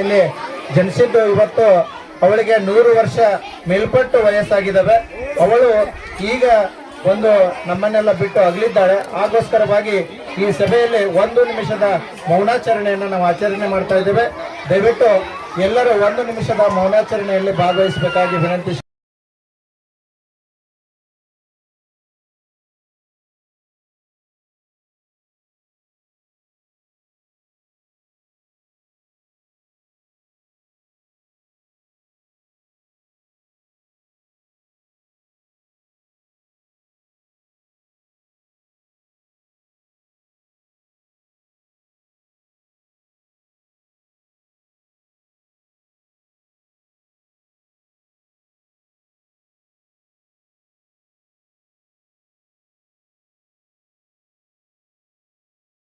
ಇಲ್ಲಿ ಜನಿಸಿದ್ದು ಇವತ್ತು ಅವಳಿಗೆ ನೂರು ವರ್ಷ ಮೇಲ್ಪಟ್ಟು ವಯಸ್ಸಾಗಿದ್ದಾವೆ. ಅವಳು ಈಗ ಒಂದು ನಮ್ಮನ್ನೆಲ್ಲ ಬಿಟ್ಟು ಅಗಲಿದ್ದಾಳೆ. ಆಗೋಸ್ಕರವಾಗಿ ಈ ಸಭೆಯಲ್ಲಿ ಒಂದು ನಿಮಿಷದ ಮೌನಾಚರಣೆಯನ್ನು ನಾವು ಆಚರಣೆ ಮಾಡ್ತಾ ಇದ್ದೇವೆ. ದಯವಿಟ್ಟು ಎಲ್ಲರೂ ಒಂದು ನಿಮಿಷದ ಮೌನಾಚರಣೆಯಲ್ಲಿ ಭಾಗವಹಿಸಬೇಕಾಗಿ ವಿನಂತಿಸಿ